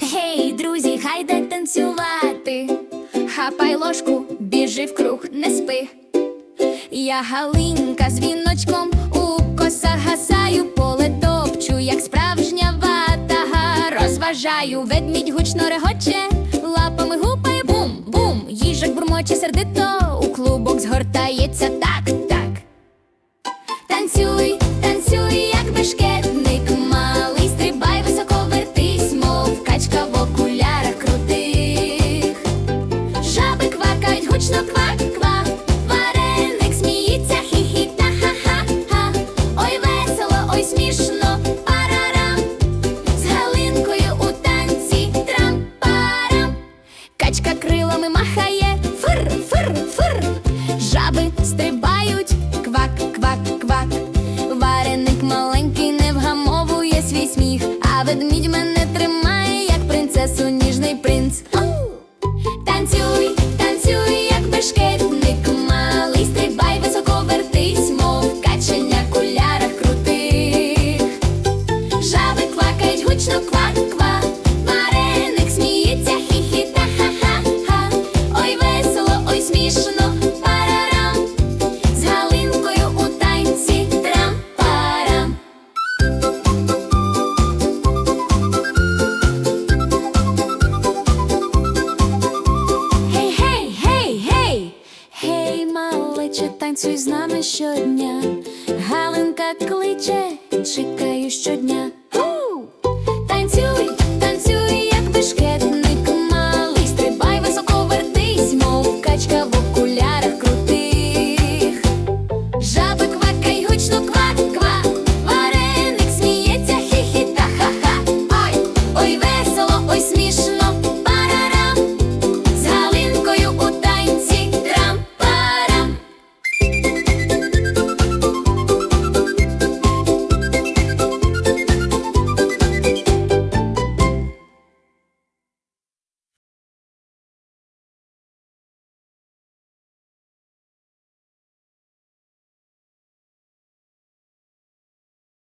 Гей, друзі, хайде танцювати. Хапай ложку, біжи в круг, не спи. Я Галинка з віночком у косах гасаю, поле топчу, як справжня ватага. Розважаю, ведмідь гучно регоче, лапами гупає бум, бум. Їжак бурмоче сердито, Качка крилами махає, фир, фир, фир. Жаби стрибають, квак, квак, квак. Вареник маленький не вгамовує свій сміх, а ведмідь мене тримає, як принцесу, ніжний принц. Смішно, парарам. З Галинкою у танці трам-парам. Гей, гей, гей, гей, гей, малече, танцюй з нами щодня. Галинка кличе, чекаю щодня.